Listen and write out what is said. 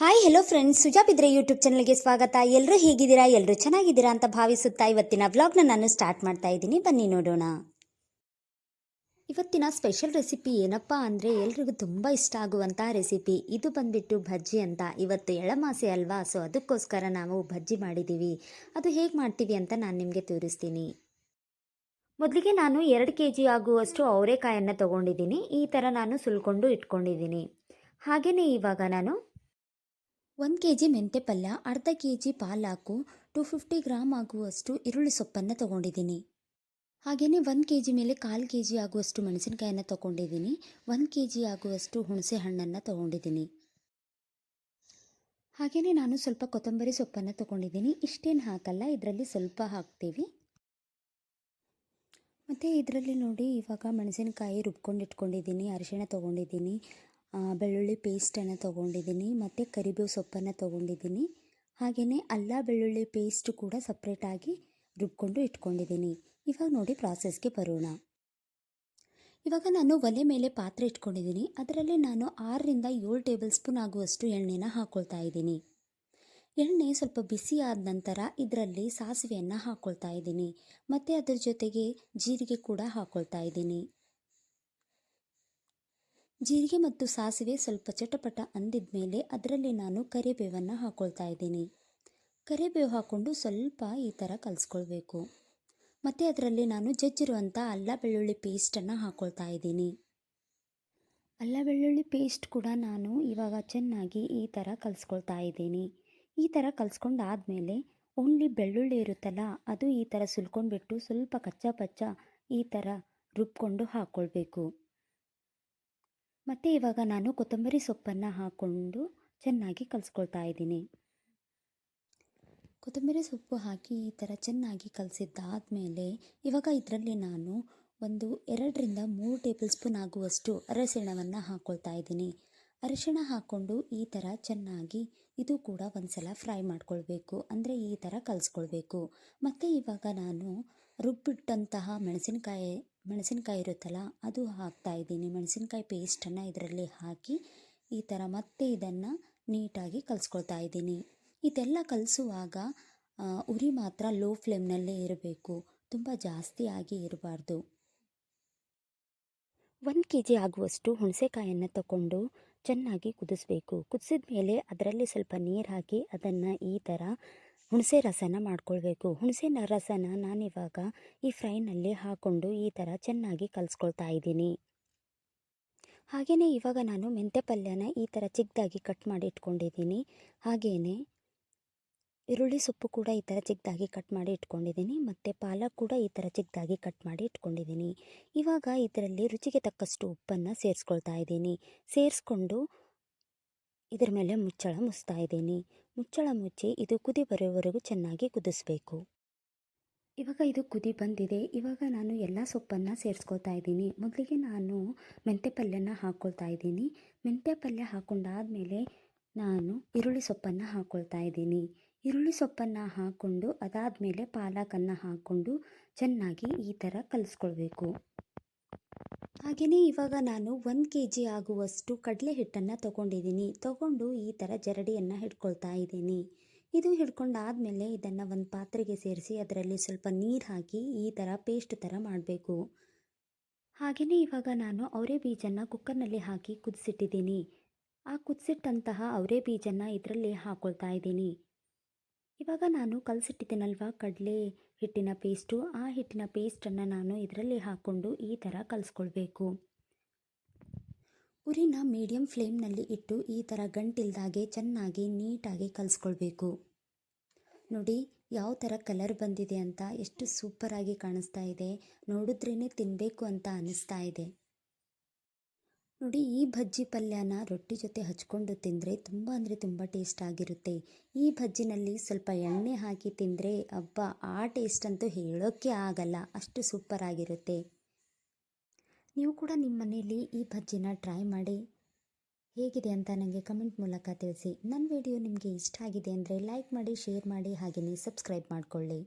Hi hello friends Sujabidre YouTube ಚಾನಲ್ಗೆ ಸ್ವಾಗತ. ಎಲ್ಲರೂ ಹೇಗಿದ್ದೀರಾ? ಎಲ್ಲರೂ ಚೆನ್ನಾಗಿದ್ದೀರಾ ಅಂತ ಭಾವಿಸುತ್ತಾ ಇವತ್ತಿನ ವ್ಲಾಗ್ನ ನಾನು ಸ್ಟಾರ್ಟ್ ಮಾಡ್ತಾ ಇದ್ದೀನಿ. ಬನ್ನಿ ನೋಡೋಣ. ಇವತ್ತಿನ ಸ್ಪೆಷಲ್ ರೆಸಿಪಿ ಏನಪ್ಪ ಅಂದರೆ ಎಲ್ರಿಗೂ ತುಂಬ ಇಷ್ಟ ಆಗುವಂಥ ರೆಸಿಪಿ ಇದು ಬಂದ್ಬಿಟ್ಟು ಭಜ್ಜಿ ಅಂತ. ಇವತ್ತು ಎಳಮಾಸೆ ಅಲ್ವಾ? ಸೊ ಅದಕ್ಕೋಸ್ಕರ ನಾವು ಭಜ್ಜಿ ಮಾಡಿದ್ದೀವಿ ಅದು ಹೇಗೆ ಮಾಡ್ತೀವಿ ಅಂತ ನಾನು ನಿಮಗೆ ತೋರಿಸ್ತೀನಿ. ಮೊದಲಿಗೆ ನಾನು ಎರಡು ಕೆ ಜಿ ಆಗುವಷ್ಟು ಅವರೆಕಾಯನ್ನು ತೊಗೊಂಡಿದ್ದೀನಿ. ಈ ಥರ ನಾನು ಸುಲ್ಕೊಂಡು ಇಟ್ಕೊಂಡಿದ್ದೀನಿ. ಹಾಗೆಯೇ ಇವಾಗ ನಾನು ಒಂದು ಕೆ ಜಿ ಮೆಂತೆ ಪಲ್ಯ, ಅರ್ಧ ಕೆ ಜಿ ಪಾಲಾಕು ಟು ಫಿಫ್ಟಿ ಗ್ರಾಮ್ ಆಗುವಷ್ಟು ಈರುಳ್ಳಿ ಸೊಪ್ಪನ್ನು ತೊಗೊಂಡಿದ್ದೀನಿ. ಹಾಗೆಯೇ ಒಂದು ಕೆ ಜಿ ಮೇಲೆ ಕಾಲು ಕೆ ಜಿ ಆಗುವಷ್ಟು ಮೆಣಸಿನಕಾಯನ್ನು ತೊಗೊಂಡಿದ್ದೀನಿ. ಒಂದು ಕೆ ಜಿ ಆಗುವಷ್ಟು ಹುಣಸೆ ಹಣ್ಣನ್ನು ತೊಗೊಂಡಿದ್ದೀನಿ. ಹಾಗೆಯೇ ನಾನು ಸ್ವಲ್ಪ ಕೊತ್ತಂಬರಿ ಸೊಪ್ಪನ್ನು ತೊಗೊಂಡಿದ್ದೀನಿ. ಇಷ್ಟೇನು ಹಾಕಲ್ಲ, ಇದರಲ್ಲಿ ಸ್ವಲ್ಪ ಹಾಕ್ತೀವಿ. ಮತ್ತು ಇದರಲ್ಲಿ ನೋಡಿ, ಇವಾಗ ಮೆಣಸಿನಕಾಯಿ ರುಬ್ಕೊಂಡು ಇಟ್ಕೊಂಡಿದ್ದೀನಿ, ಅರಿಶಿಣ ತೊಗೊಂಡಿದ್ದೀನಿ. ಬೆಳ್ಳುಳ್ಳಿ ಪೇಸ್ಟನ್ನು ತೊಗೊಂಡಿದ್ದೀನಿ, ಮತ್ತು ಕರಿಬೇವು ಸೊಪ್ಪನ್ನು ತೊಗೊಂಡಿದ್ದೀನಿ. ಹಾಗೆಯೇ ಅಲ್ಲ ಬೆಳ್ಳುಳ್ಳಿ ಪೇಸ್ಟ್ ಕೂಡ ಸಪ್ರೇಟಾಗಿ ರುಬ್ಕೊಂಡು ಇಟ್ಕೊಂಡಿದ್ದೀನಿ. ಇವಾಗ ನೋಡಿ ಪ್ರಾಸೆಸ್ಗೆ ಬರೋಣ. ಇವಾಗ ನಾನು ಒಲೆ ಮೇಲೆ ಪಾತ್ರೆ ಇಟ್ಕೊಂಡಿದ್ದೀನಿ. ಅದರಲ್ಲಿ ನಾನು ಆರರಿಂದ ಏಳು ಟೇಬಲ್ ಸ್ಪೂನ್ ಆಗುವಷ್ಟು ಎಣ್ಣೆನ ಹಾಕ್ಕೊಳ್ತಾ ಇದ್ದೀನಿ. ಎಣ್ಣೆ ಸ್ವಲ್ಪ ಬಿಸಿ ಆದ ನಂತರ ಇದರಲ್ಲಿ ಸಾಸಿವೆಯನ್ನು ಹಾಕ್ಕೊಳ್ತಾ ಇದ್ದೀನಿ. ಮತ್ತು ಅದರ ಜೊತೆಗೆ ಜೀರಿಗೆ ಕೂಡ ಹಾಕ್ಕೊಳ್ತಾ ಇದ್ದೀನಿ. ಜೀರಿಗೆ ಮತ್ತು ಸಾಸಿವೆ ಸ್ವಲ್ಪ ಚಟಪಟ ಅಂದಿದ ಮೇಲೆ ಅದರಲ್ಲಿ ನಾನು ಕರಿಬೇವನ್ನು ಹಾಕ್ಕೊಳ್ತಾ ಇದ್ದೀನಿ. ಕರಿಬೇವು ಹಾಕ್ಕೊಂಡು ಸ್ವಲ್ಪ ಈ ಥರ ಕಲಿಸ್ಕೊಳ್ಬೇಕು. ಮತ್ತು ಅದರಲ್ಲಿ ನಾನು ಜಜ್ಜಿರುವಂಥ ಅಲ್ಲ ಬೆಳ್ಳುಳ್ಳಿ ಪೇಸ್ಟನ್ನು ಹಾಕ್ಕೊಳ್ತಾ ಇದ್ದೀನಿ. ಅಲ್ಲ ಬೆಳ್ಳುಳ್ಳಿ ಪೇಸ್ಟ್ ಕೂಡ ನಾನು ಇವಾಗ ಚೆನ್ನಾಗಿ ಈ ಥರ ಕಲಿಸ್ಕೊಳ್ತಾ ಇದ್ದೀನಿ. ಈ ಥರ ಕಲಿಸ್ಕೊಂಡಾದಮೇಲೆ ಓನ್ಲಿ ಬೆಳ್ಳುಳ್ಳಿ ಇರುತ್ತಲ್ಲ, ಅದು ಈ ಥರ ಸುಲ್ಕೊಂಡ್ಬಿಟ್ಟು ಸ್ವಲ್ಪ ಕಚ್ಚಾ ಪಚ್ಚ ಈ ಥರ ರುಬ್ಕೊಂಡು ಹಾಕ್ಕೊಳ್ಬೇಕು ಮತ್ತು ಇವಾಗ ನಾನು ಕೊತ್ತಂಬರಿ ಸೊಪ್ಪನ್ನು ಹಾಕ್ಕೊಂಡು ಚೆನ್ನಾಗಿ ಕಲಿಸ್ಕೊಳ್ತಾ ಇದ್ದೀನಿ. ಕೊತ್ತಂಬರಿ ಸೊಪ್ಪು ಹಾಕಿ ಈ ಥರ ಚೆನ್ನಾಗಿ ಕಲಸಿದ್ದಾದಮೇಲೆ ಇವಾಗ ಇದರಲ್ಲಿ ನಾನು ಒಂದು ಎರಡರಿಂದ ಮೂರು ಟೇಬಲ್ ಸ್ಪೂನ್ ಆಗುವಷ್ಟು ಅರಸೆಣವನ್ನು ಹಾಕ್ಕೊಳ್ತಾ ಇದ್ದೀನಿ. ಅರಿಶಿಣ ಹಾಕ್ಕೊಂಡು ಈ ಥರ ಚೆನ್ನಾಗಿ ಇದು ಕೂಡ ಒಂದ್ಸಲ ಫ್ರೈ ಮಾಡ್ಕೊಳ್ಬೇಕು. ಅಂದರೆ ಈ ಥರ ಕಲಿಸ್ಕೊಳ್ಬೇಕು. ಮತ್ತು ಇವಾಗ ನಾನು ರುಬ್ಬಿಟ್ಟಂತಹ ಮೆಣಸಿನಕಾಯಿ ಮೆಣಸಿನಕಾಯಿ ಇರುತ್ತಲ್ಲ, ಅದು ಹಾಕ್ತಾ ಇದ್ದೀನಿ. ಮೆಣಸಿನಕಾಯಿ ಪೇಸ್ಟನ್ನು ಇದರಲ್ಲಿ ಹಾಕಿ ಈ ಥರ ಮತ್ತೆ ಇದನ್ನು ನೀಟಾಗಿ ಕಲಿಸ್ಕೊಳ್ತಾ ಇದ್ದೀನಿ. ಇದೆಲ್ಲ ಕಲಿಸುವಾಗ ಉರಿ ಮಾತ್ರ ಲೋ ಫ್ಲೇಮ್ನಲ್ಲೇ ಇರಬೇಕು. ತುಂಬ ಜಾಸ್ತಿ ಆಗಿ ಇರಬಾರ್ದು. ಒಂದು ಕೆ ಜಿ ಆಗುವಷ್ಟು ಹುಣಸೆಕಾಯನ್ನು ತಗೊಂಡು ಚೆನ್ನಾಗಿ ಕುದಿಸ್ಬೇಕು. ಕುದಿಸಿದ ಮೇಲೆ ಅದರಲ್ಲಿ ಸ್ವಲ್ಪ ನೀರು ಹಾಕಿ ಅದನ್ನು ಈ ಥರ ಹುಣಸೆ ರಸನ ಮಾಡ್ಕೊಳ್ಬೇಕು. ಹುಣಸೆ ನ- ರಸನ ನಾನಿವಾಗ ಈ ಫ್ರೈನಲ್ಲಿ ಹಾಕ್ಕೊಂಡು ಈ ಥರ ಚೆನ್ನಾಗಿ ಕಲಿಸ್ಕೊಳ್ತಾ ಇದ್ದೀನಿ. ಹಾಗೆಯೇ ಇವಾಗ ನಾನು ಮೆಂತ್ಯ ಪಲ್ಯನ ಈ ಥರ ಚಿಕ್ಕದಾಗಿ ಕಟ್ ಮಾಡಿ ಇಟ್ಕೊಂಡಿದ್ದೀನಿ. ಹಾಗೆಯೇ ಈರುಳ್ಳಿ ಸೊಪ್ಪು ಕೂಡ ಈ ಥರ ಚಿಕ್ಕದಾಗಿ ಕಟ್ ಮಾಡಿ ಇಟ್ಕೊಂಡಿದ್ದೀನಿ, ಮತ್ತು ಪಾಲಕ್ ಕೂಡ ಈ ಥರ ಚಿಕ್ಕದಾಗಿ ಕಟ್ ಮಾಡಿ ಇಟ್ಕೊಂಡಿದ್ದೀನಿ. ಇವಾಗ ಇದರಲ್ಲಿ ರುಚಿಗೆ ತಕ್ಕಷ್ಟು ಉಪ್ಪನ್ನು ಸೇರಿಸ್ಕೊಳ್ತಾ ಇದ್ದೀನಿ. ಸೇರಿಸ್ಕೊಂಡು ಇದರ ಮೇಲೆ ಮುಚ್ಚಳ ಮುಚ್ತಾ ಇದ್ದೀನಿ. ಮುಚ್ಚಳ ಮುಚ್ಚಿ ಇದು ಕುದಿ ಬರೋವರೆಗೂ ಚೆನ್ನಾಗಿ ಕುದಿಸ್ಬೇಕು. ಇವಾಗ ಇದು ಕುದಿ ಬಂದಿದೆ. ಇವಾಗ ನಾನು ಎಲ್ಲ ಸೊಪ್ಪನ್ನು ಸೇರಿಸ್ಕೊಳ್ತಾ ಇದ್ದೀನಿ. ಮೊದಲಿಗೆ ನಾನು ಮೆಂತ್ಯ ಪಲ್ಯನ ಹಾಕ್ಕೊಳ್ತಾ ಇದ್ದೀನಿ. ಮೆಂತ್ಯ ಪಲ್ಯ ಹಾಕ್ಕೊಂಡಾದಮೇಲೆ ನಾನು ಈರುಳ್ಳಿ ಸೊಪ್ಪನ್ನು ಹಾಕ್ಕೊಳ್ತಾ ಇದ್ದೀನಿ. ಈರುಳ್ಳಿ ಸೊಪ್ಪನ್ನು ಹಾಕ್ಕೊಂಡು ಅದಾದಮೇಲೆ ಪಾಲಕನ್ನು ಹಾಕ್ಕೊಂಡು ಚೆನ್ನಾಗಿ ಈ ಥರ ಕಲಿಸ್ಕೊಳ್ಬೇಕು. ಹಾಗೆಯೇ ಇವಾಗ ನಾನು ಒಂದು ಕೆ ಜಿ ಆಗುವಷ್ಟು ಕಡಲೆ ಹಿಟ್ಟನ್ನು ತೊಗೊಂಡಿದ್ದೀನಿ. ತೊಗೊಂಡು ಈ ಥರ ಜರಡಿಯನ್ನು ಹಿಡ್ಕೊಳ್ತಾ ಇದ್ದೀನಿ. ಇದು ಹಿಡ್ಕೊಂಡಾದಮೇಲೆ ಇದನ್ನು ಒಂದು ಪಾತ್ರೆಗೆ ಸೇರಿಸಿ ಅದರಲ್ಲಿ ಸ್ವಲ್ಪ ನೀರು ಹಾಕಿ ಈ ಥರ ಪೇಸ್ಟ್ ಥರ ಮಾಡಬೇಕು. ಹಾಗೆಯೇ ಇವಾಗ ನಾನು ಅವರೇ ಬೀಜನ ಕುಕ್ಕರ್ನಲ್ಲಿ ಹಾಕಿ ಕುದಿಸಿಟ್ಟಿದ್ದೀನಿ. ಆ ಕುದಿಸಿಟ್ಟಂತಹ ಅವರೇ ಬೀಜನ ಇದರಲ್ಲಿ ಹಾಕ್ಕೊಳ್ತಾ ಇದ್ದೀನಿ. ಇವಾಗ ನಾನು ಕಲಸಿಟ್ಟಿದ್ದೀನಲ್ವ ಕಡಲೆ ಹಿಟ್ಟಿನ ಪೇಸ್ಟು? ಆ ಹಿಟ್ಟಿನ ಪೇಸ್ಟನ್ನು ನಾನು ಇದರಲ್ಲಿ ಹಾಕ್ಕೊಂಡು ಈ ಥರ ಕಲಿಸ್ಕೊಳ್ಬೇಕು. ಉರಿನ ಮೀಡಿಯಂ ಫ್ಲೇಮ್ನಲ್ಲಿ ಇಟ್ಟು ಈ ಥರ ಗಂಟಿಲ್ದಾಗೆ ಚೆನ್ನಾಗಿ ನೀಟಾಗಿ ಕಲಿಸ್ಕೊಳ್ಬೇಕು. ನೋಡಿ, ಯಾವ ಥರ ಕಲರ್ ಬಂದಿದೆ ಅಂತ ಎಷ್ಟು ಸೂಪರಾಗಿ ಕಾಣಿಸ್ತಾ ಇದೆ. ನೋಡಿದ್ರೇ ತಿನ್ನಬೇಕು ಅಂತ ಅನ್ನಿಸ್ತಾ ಇದೆ. ನೋಡಿ, ಈ ಬಜ್ಜಿ ಪಲ್ಯನ ರೊಟ್ಟಿ ಜೊತೆ ಹಚ್ಕೊಂಡು ತಿಂದರೆ ತುಂಬ ಅಂದರೆ ತುಂಬ ಟೇಸ್ಟ್ ಆಗಿರುತ್ತೆ. ಈ ಬಜ್ಜಿನಲ್ಲಿ ಸ್ವಲ್ಪ ಎಣ್ಣೆ ಹಾಕಿ ತಿಂದರೆ ಅಬ್ಬಾ, ಆ ಟೇಸ್ಟ್ ಅಂತೂ ಹೇಳೋಕ್ಕೆ ಆಗಲ್ಲ. ಅಷ್ಟು ಸೂಪರ್ ಆಗಿರುತ್ತೆ. ನೀವು ಕೂಡ ನಿಮ್ಮ ಮನೆಯಲ್ಲಿ ಈ ಬಜ್ಜಿನ ಟ್ರೈ ಮಾಡಿ. ಹೇಗಿದೆ ಅಂತ ನನಗೆ ಕಮೆಂಟ್ ಮೂಲಕ ತಿಳಿಸಿ. ನನ್ನ ವಿಡಿಯೋ ನಿಮಗೆ ಇಷ್ಟ ಆಗಿದೆ ಅಂದರೆ ಲೈಕ್ ಮಾಡಿ ಶೇರ್ ಮಾಡಿ, ಹಾಗೆಯೇ ಸಬ್ಸ್ಕ್ರೈಬ್ ಮಾಡಿಕೊಳ್ಳಿ.